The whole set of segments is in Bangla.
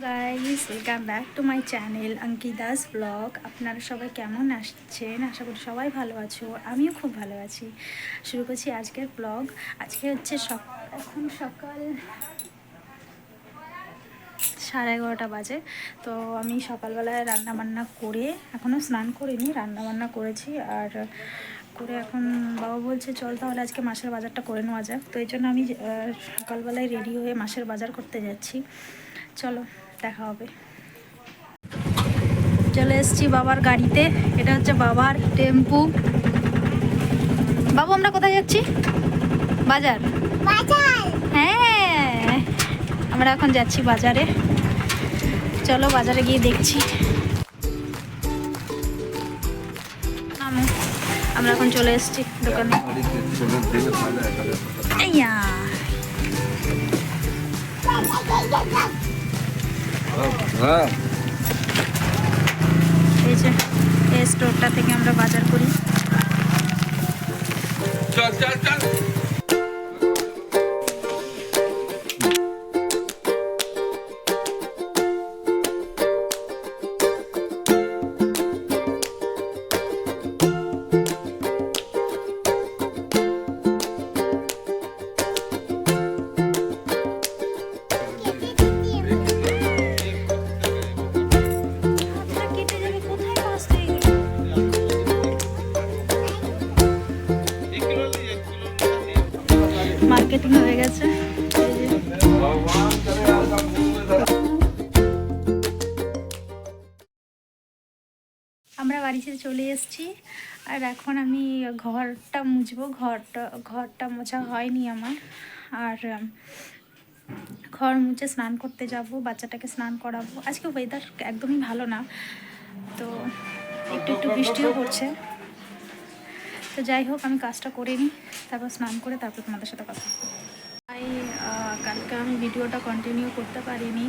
Guys welcome back to my channel Ankita's blog আপনারা সবাই কেমন আসছেন? আশা করি সবাই ভালো আছো, আমিও খুব ভালো আছি। শুরু করছি আজকের ব্লগ আজকে হচ্ছে এখন সকাল সাড়ে এগারোটা বাজে। তো আমি সকালবেলায় রান্না বান্না করে এখনও স্নান করিনি রান্না বান্না করেছি। আর করে এখন বাবা বলছে, চল তাহলে আজকে মাছের বাজারটা করে নেওয়া যাক। তো এই জন্য আমি সকালবেলায় রেডি হয়ে মাছের বাজার করতে যাচ্ছি। চলো। দেখা হবে। চলে এসেছি বাবার গাড়িতে। এটা হচ্ছে বাবার টেম্পু। বাবু আমরা কোথায় যাচ্ছি? বাজার? হ্যাঁ আমরা এখন যাচ্ছি বাজারে। চলো বাজারে গিয়ে দেখছি। আমরা এখন চলে এসেছি দোকানে। আইয়া। এই যে এই স্টোরটা থেকে আমরা বাজার করি। চল চল চল। মার্কেটিং হয়ে গেছে। আমরা বাড়িতে চলে এসেছি, আর এখন আমি ঘরটা মুছবো। ঘরটা ঘরটা মোছা হয়নি আমার। আর ঘর মুছে স্নান করতে যাব, বাচ্চাটাকে স্নান করাবো। আজকে ওয়েদার একদমই ভালো না, তো একটু একটু বৃষ্টিও পড়ছে। তো যাই হোক, আমি কাজটা করে নিই, তারপর স্নান করে তারপর তোমাদের সাথে কথা তাই কালকে আমি ভিডিওটা কন্টিনিউ করতে পারিনি।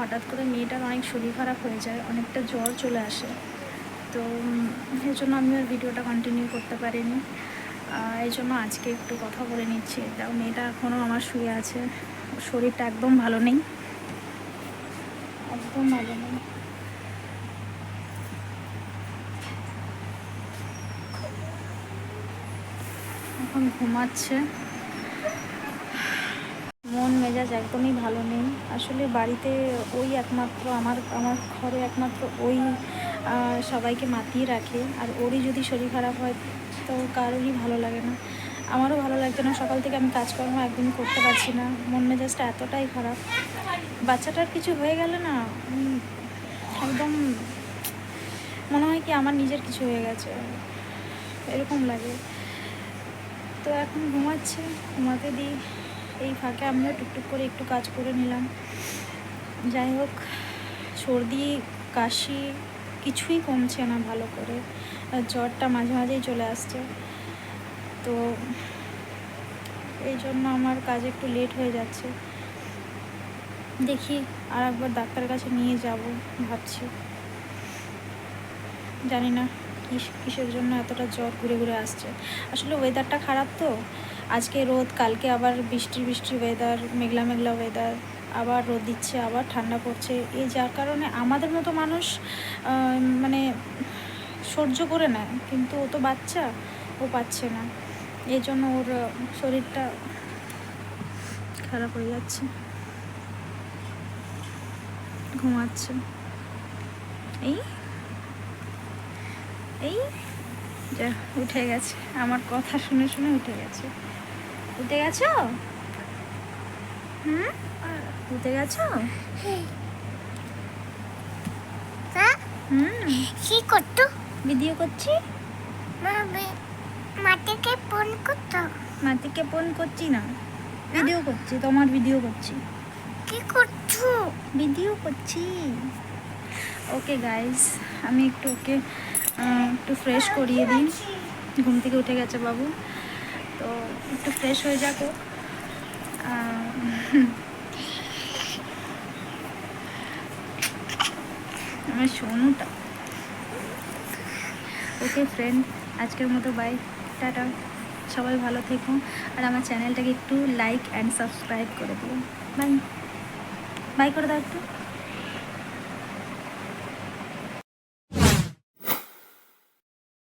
হঠাৎ করে মেয়েটার অনেক শরীর খারাপ হয়ে যায়, অনেকটা জ্বর চলে আসে। তো এই জন্য আমি আর ভিডিওটা কন্টিনিউ করতে পারিনি। এই জন্য আজকে একটু কথা বলে নিচ্ছি। তাও মেয়েটা এখনও আমার শুয়ে আছে। শরীরটা একদম ভালো নেই। একদম ভালো নেই। এখন ঘুমাচ্ছে। মন মেজাজ একদমই ভালো নেই। আসলে বাড়িতে ওই একমাত্র আমার আমার ঘরে একমাত্র ওই সবাইকে মাতিয়ে রাখে। আর ওরই যদি শরীর খারাপ হয়, তো কারোরই ভালো লাগে না। আমারও ভালো লাগতো না। সকাল থেকে আমি কাজকর্ম একদমই করতে পারছি না। মন মেজাজটা এতটাই খারাপ। বাচ্চাটার কিছু হয়ে গেলে না একদম মনে হয় কি আমার নিজের কিছু হয়ে গেছে। এরকম লাগে। তো এখন ঘুমাচ্ছে, ঘুমাতে দিই। এই ফাঁকে আমিও টুকটুক করে একটু কাজ করে নিলাম। যাই হোক, সর্দি, কাশি কিছুই কমছে না ভালো করে। জ্বরটা মাঝে মাঝেই চলে আসছে। তো এই জন্য আমার কাজ একটু লেট হয়ে যাচ্ছে। দেখি আর একবার ডাক্তারের কাছে নিয়ে যাব, ভাবছি। জানি না। কিসের জন্য এতটা জ্বর ঘুরে ঘুরে আসছে? আসলে ওয়েদারটা খারাপ তো। আজকে রোদ, কালকে আবার বৃষ্টি বৃষ্টি ওয়েদার মেঘলা মেঘলা ওয়েদার আবার রোদ দিচ্ছে, আবার ঠান্ডা পড়ছে। এই যার কারণে আমাদের মতো মানুষ মানে সহ্য করে নেয়। কিন্তু ও তো বাচ্চা, ও পাচ্ছে না। এই জন্য ওর শরীরটা খারাপ হয়ে যাচ্ছে। ঘুমাচ্ছে। এই এই যা উঠে গেছে। আমার কথা শুনে শুনে উঠে গেছে। উঠে গেছো? হুম? উঠে গেছো? হুম। কি করতো? ভিডিও করছি? মাটিকে ফোন করতো। মাতিকে ফোন করছি না। ভিডিও করছি তোমার ভিডিও করছি। কি করছ? ভিডিও করছি। ওকে গাইস আমি একটু ওকে একটু ফ্রেশ করিয়ে দিন। ঘুম থেকে উঠে গেছে বাবু। তো একটু ফ্রেশ হয়ে যাক আমার সোনুটা। ওকে ফ্রেন্ড আজকের মতো বাই টাটা। সবাই ভালো থেকো। আর আমার চ্যানেলটাকে একটু লাইক অ্যান্ড সাবস্ক্রাইব করে দিও। বাই বাই করে দাও একটু।